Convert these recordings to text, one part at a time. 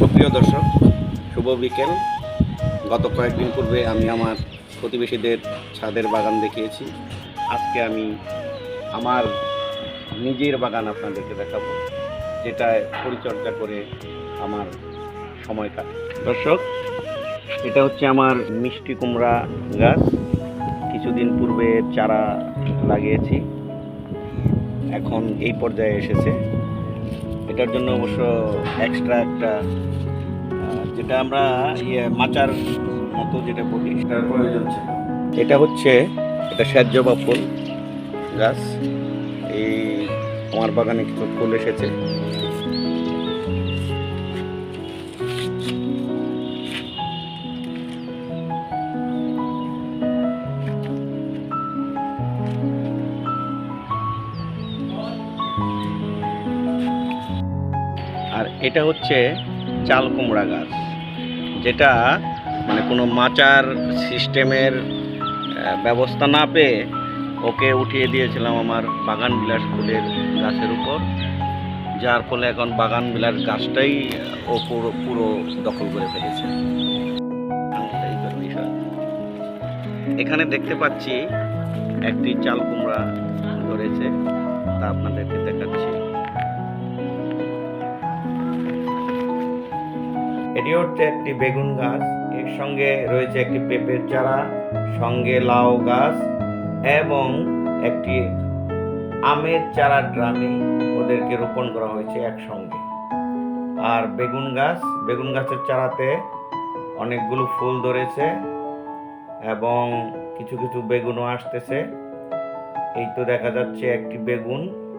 সুপ্রিয় দর্শক, শুভ বিকেল। গত কয়েকদিন পূর্বে আমি আমার প্রতিবেশীদের ছাদের বাগান দেখিয়েছি। আজকে আমি আমার নিজের বাগান আপনাদেরকে দেখাবো, যেটায় পরিচর্যা করে আমার সময় কাটে। দর্শক, এটা হচ্ছে আমার মিষ্টি কুমড়া গাছ। কিছুদিন পূর্বে চারা লাগিয়েছি। এখন এই পর্যায়ে এসেছে। এটার জন্য অবশ্য এক্সট্রা একটা যেটা আমরা ইয়ে মাচার মতো যেটা বলি, সেটার প্রয়োজন এটা হচ্ছে, এটা সাহায্য স্যাজ্জবা ফুল গাছ। এই, আমার বাগানে কিছু ফুল এসেছে। এটা হচ্ছে চাল কুমড়া গাছ, যেটা মানে কোনো মাচার সিস্টেমের ব্যবস্থা না পেয়ে ওকে উঠিয়ে দিয়েছিলাম আমার বাগান বিলাস ফুলের গাছের উপর যার ফলে এখন বাগান বিলাস গাছটাই ও পুরো পুরো দখল করে ফেলেছে। এখানে দেখতে পাচ্ছি একটি চাল কুমড়া ধরেছে, তা আপনাদেরকে এটি হচ্ছে একটি বেগুন গাছ। এর সঙ্গে রয়েছে একটি পেঁপের চারা, সঙ্গে লাউ গাছ এবং একটি আমের চারা ড্রামে ওদেরকে রোপণ করা হয়েছে একসঙ্গে। আর বেগুন গাছ, বেগুন গাছের চারাতে অনেকগুলো ফুল ধরেছে এবং কিছু কিছু বেগুনও আসতেছে। এই তো দেখা যাচ্ছে একটি বেগুন।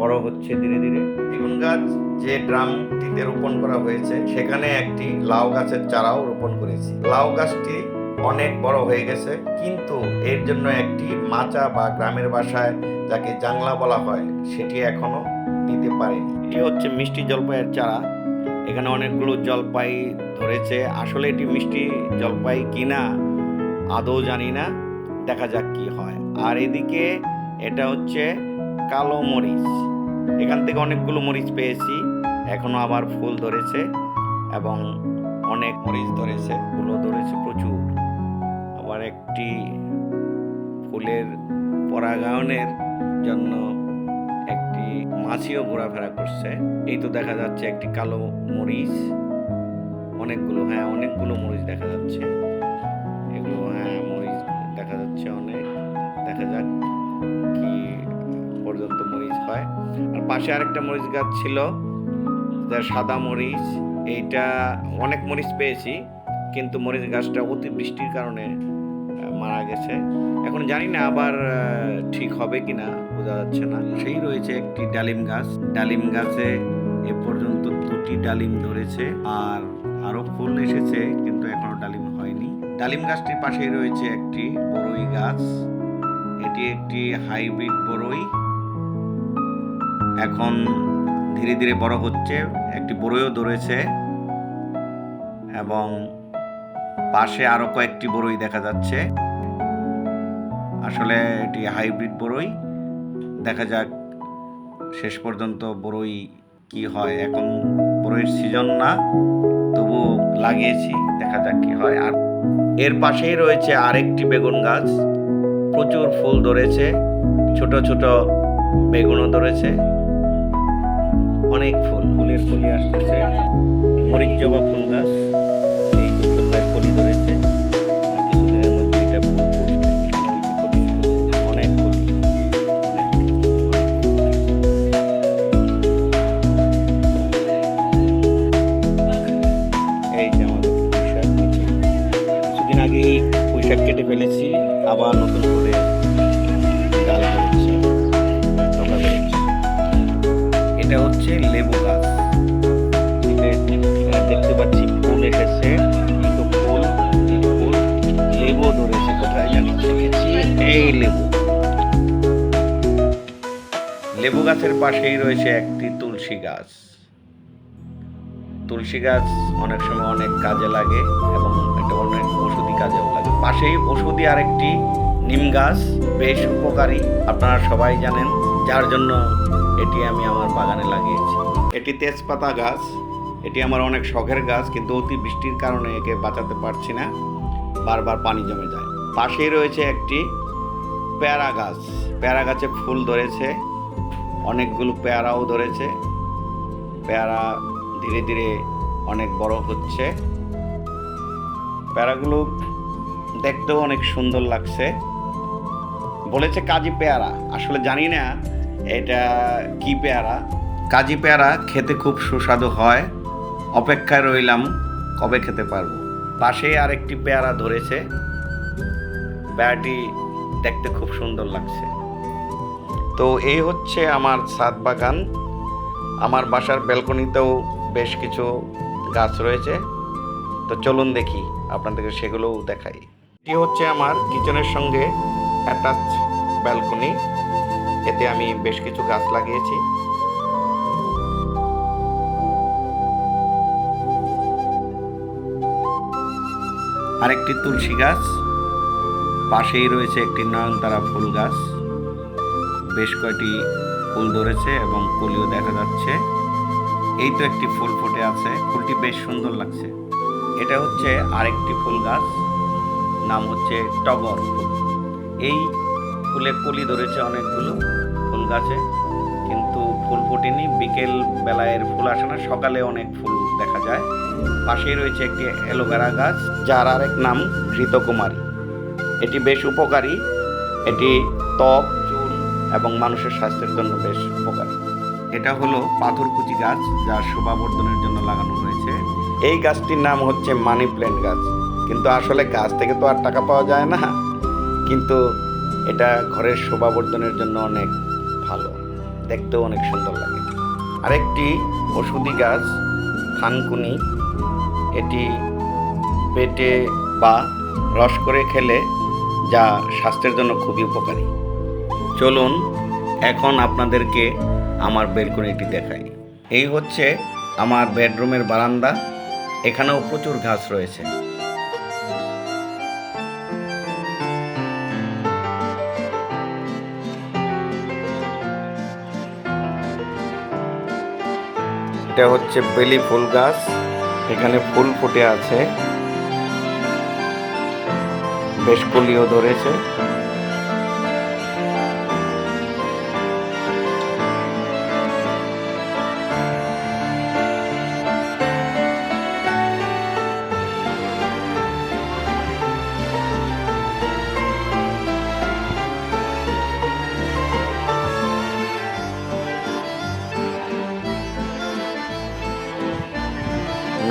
বড় হচ্ছে ধীরে ধীরে। বেগুন গাছ যে ড্রামটিতে রোপণ করা হয়েছে, সেখানে একটি লাউ গাছের চারাও রোপণ করেছি। লাউ গাছটি অনেক বড় হয়ে গেছে, কিন্তু এর জন্য একটি মাচা বা গ্রামের বাসায় যাকে জাংলা বলা হয়, সেটি এখনও দিতে পারেনি। এটি হচ্ছে মিষ্টি জলপাইয়ের চারা। এখানে অনেকগুলো জলপাই ধরেছে। আসলে এটি মিষ্টি জলপাই কিনা, আদৌ জানি না। দেখা যাক কি হয়। আর এদিকে এটা হচ্ছে কালো মরিচ। এখান থেকে অনেকগুলো মরিচ পেয়েছি। এখনও আবার ফুল ধরেছে এবং অনেক মরিচ ধরেছে, ফুলও ধরেছে প্রচুর। আবার একটি ফুলের পরাগায়নের জন্য একটি মাছিও ঘোরাফেরা করছে। এই তো দেখা যাচ্ছে একটি কালো মরিচ। অনেকগুলো হ্যাঁ অনেকগুলো মরিচ দেখা যাচ্ছে। এগুলো হ্যাঁ মরিচ দেখা যাচ্ছে অনেক। পাশে আরেকটা মরিচ গাছ ছিল, যার সাদা মরিচ। এইটা অনেক মরিচ পেয়েছি, কিন্তু মরিচ গাছটা অতি বৃষ্টির কারণে মারা গেছে। এখন জানি না আবার ঠিক হবে কিনা, বোঝা যাচ্ছে না। সেই রয়েছে একটি ডালিম গাছ। ডালিম গাছে এ পর্যন্ত দুটি ডালিম ধরেছে, আর আরও ফুল এসেছে, কিন্তু এখনও ডালিম হয়নি। ডালিম গাছটির পাশেই রয়েছে একটি বড়ই গাছ। এটি একটি হাইব্রিড বড়ই এখন ধীরে ধীরে বড় হচ্ছে, একটি বড়ইও ধরেছে এবং পাশে আরও কয়েকটি বড়ই দেখা যাচ্ছে। আসলে এটি হাইব্রিড বড়ই। দেখা যাক শেষ পর্যন্ত বড়ই কি হয়। এখন বড়ইয়ের সিজন না, তবু লাগিয়েছি, দেখা যাক কি হয়। আর এর পাশেই রয়েছে আরেকটি বেগুন গাছ। প্রচুর ফুল ধরেছে, ছোট ছোট বেগুনও ধরেছে। অনেক ফুল, ফুলের ফুলি আসতেছে। মরিচ জবা ফুল গাছ, এই কোথায় ফুলি ধরেছে। কিছুদিনের অনেক ফুল। এই যে আমাদের পুঁই কিছুদিন আগেই পুঁই শাক কেটে ফেলেছি, আবার নতুন করে হচ্ছে লেবু গাছ। দেখতে পাচ্ছি, ফুল এসেছে। কিন্তু ফুল ফুল। লেবু ধরেছে কোথায় জানি, দেখেছি। এই লেবু। লেবু গাছের পাশেই রয়েছে একটি তুলসী গাছ। তুলসী গাছ অনেক সময় অনেক কাজে লাগে এবং এটা অনেক ওষুধি কাজেও লাগে। পাশেই ওষুধি আরেকটি নিম গাছ, বেশ উপকারী। আপনারা সবাই জানেন, যার জন্য এটি আমি আমার বাগানে লাগিয়েছি। এটি তেজপাতা গাছ। এটি আমার অনেক শখের গাছ, কিন্তু অতি বৃষ্টির কারণে একে বাঁচাতে পারছি না। বারবার পানি জমে যায়। পাশেই রয়েছে একটি পেয়ারা গাছ। পেয়ারা গাছে ফুল ধরেছে। অনেকগুলো পেয়ারাও ধরেছে। পেয়ারা ধীরে ধীরে অনেক বড় হচ্ছে। পেয়ারাগুলো দেখতেও অনেক সুন্দর লাগছে। বলেছে কাজী পেয়ারা। আসলে জানি না এটা কি পেয়ারা? কাজী পেয়ারা খেতে খুব সুস্বাদু হয়। অপেক্ষায় রইলাম কবে খেতে পারব। পাশেই আরেকটি পেয়ারা ধরেছে। পেয়ারাটি দেখতে খুব সুন্দর লাগছে। তো এই হচ্ছে আমার ছাদ বাগান। আমার বাসার ব্যালকনিতেও বেশ কিছু গাছ রয়েছে। তো চলুন দেখি, আপনাদেরকে সেগুলোও দেখাই। এটি হচ্ছে আমার কিচেনের সঙ্গে অ্যাটাচ ব্যালকনি। এতে আমি বেশ কিছু গাছ লাগিয়েছি। আরেকটি তুলসী গাছ, পাশেই রয়েছে একটি নয়নতারা ফুল গাছ। বেশ কয়টি ফুল ধরেছে এবং কলিও দেখা যাচ্ছে। এই তো একটি ফুল ফুটে আছে, ফুলটি বেশ সুন্দর লাগছে। এটা হচ্ছে আরেকটি ফুল গাছ, নাম হচ্ছে টগর। এই ফুলে কলি ধরেছে অনেকগুলো ফুল গাছে, কিন্তু ফুল ফোটেনি। বিকেল বেলায় এর ফুল আসে না, সকালে অনেক ফুল দেখা যায়। পাশেই রয়েছে একটি অ্যালোভেরা গাছ, যার আরেক নাম ঘৃতকুমারী। এটি বেশ উপকারী। এটি ত্বক, চুল এবং মানুষের স্বাস্থ্যের জন্য বেশ উপকারী। এটা হলো পাথরকুচি গাছ, যা শোভাবর্ধনের জন্য লাগানো হয়েছে। এই গাছটির নাম হচ্ছে মানি প্ল্যান্ট গাছ। কিন্তু আসলে গাছ থেকে তো আর টাকা পাওয়া যায় না। কিন্তু এটা ঘরের শোভাবর্ধনের জন্য অনেক ভালো। দেখতেও অনেক সুন্দর লাগে। আরেকটি ওষুধি গাছ থানকুনি এটি পেটে বা রস করে খেলে যা স্বাস্থ্যের জন্য খুবই উপকারী। চলুন, এখন আপনাদেরকে আমার বেলকনিটি দেখাই। এই হচ্ছে আমার বেডরুমের বারান্দা। এখানেও প্রচুর ঘাস রয়েছে। এটা হচ্ছে বেলি ফুল গাছ। এখানে ফুল ফুটে আছে। বেশ কলিও ধরেছে।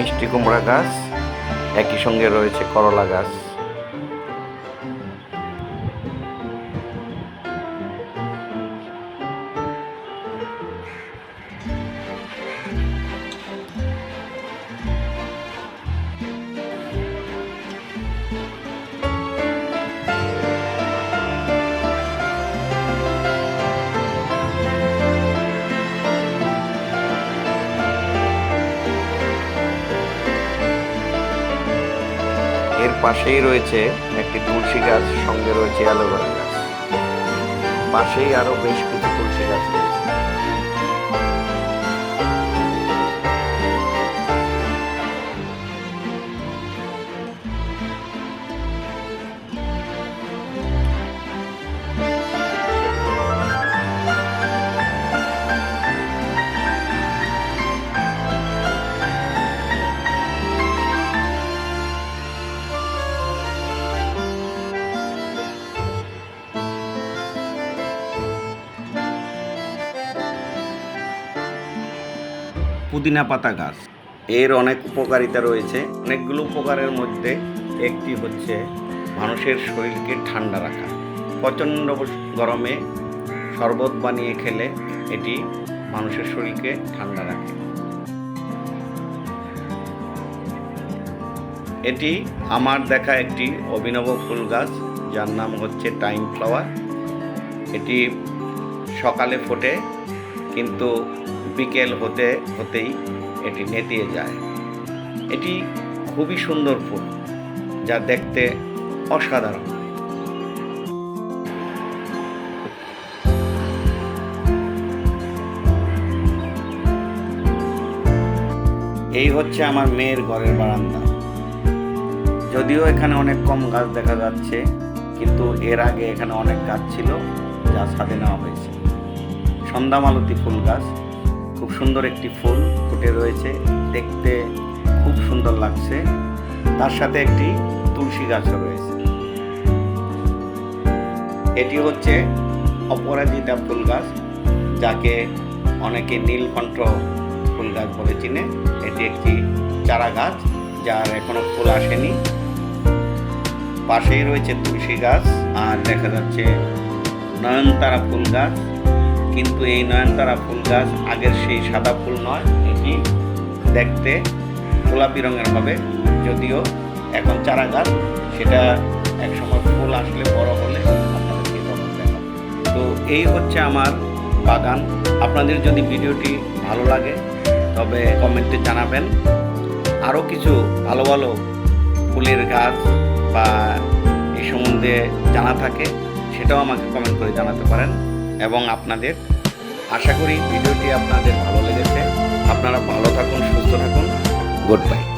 মিষ্টি কুমড়া গাছ একই সঙ্গে রয়েছে করলা গাছ। পাশেই রয়েছে একটি তুলসী গাছ, সঙ্গে রয়েছে অ্যালোভেরা গাছ। পাশেই আরও বেশ কিছু তুলসী গাছ রয়েছে। পুদিনা পাতা গাছ। এর অনেক উপকারিতা রয়েছে। অনেকগুলো উপকারের মধ্যে একটি হচ্ছে মানুষের শরীরকে ঠান্ডা রাখা। প্রচণ্ড গরমে শরবত বানিয়ে খেলে এটি মানুষের শরীরকে ঠান্ডা রাখে। এটি আমার দেখা একটি অভিনব ফুল গাছ, যার নাম হচ্ছে টাইম ফ্লাওয়ার। এটি সকালে ফোটে, কিন্তু বিকেল হতে হতেই এটি নেতিয়ে যায়। এটি খুবই সুন্দর ফুল, যা দেখতে অসাধারণ। এই হচ্ছে আমার মেয়ের ঘরের বারান্দা। যদিও এখানে অনেক কম গাছ দেখা যাচ্ছে, কিন্তু এর আগে এখানে অনেক গাছ ছিল, যা ছাদে নেওয়া হয়েছে। সন্ধ্যা মালতী ফুল গাছ খুব সুন্দর একটি ফুল ফুটে রয়েছে। দেখতে খুব সুন্দর লাগছে। তার সাথে একটি তুলসী গাছও রয়েছে। এটি হচ্ছে অপরাজিতা ফুল গাছ, যাকে অনেকে নীলকণ্ঠ ফুল গাছ বলে চিনে। এটি একটি চারা গাছ, যার এখনও ফুল আসেনি। পাশেই রয়েছে তুলসী গাছ, আর দেখা যাচ্ছে নয়নতারা ফুল গাছ। কিন্তু এই নয়নতারা ফুল গাছ আগের সেই সাদা ফুল নয়, এটি দেখতে গোলাপি রঙের হবে। যদিও এখন চারা গাছ, সেটা একসময় ফুল আসলে বড় হলে তো এই হচ্ছে আমার বাগান। আপনাদের যদি ভিডিওটি ভালো লাগে, তবে কমেন্টে জানাবেন। আরও কিছু ভালো ভালো ফুলের গাছ বা এই সম্বন্ধে জানা থাকে, সেটাও আমাকে কমেন্ট করে জানাতে পারেন। এবং আপনাদের আশা করি ভিডিওটি আপনাদের ভালো লেগেছে। আপনারা ভালো থাকুন, সুস্থ থাকুন। Good bye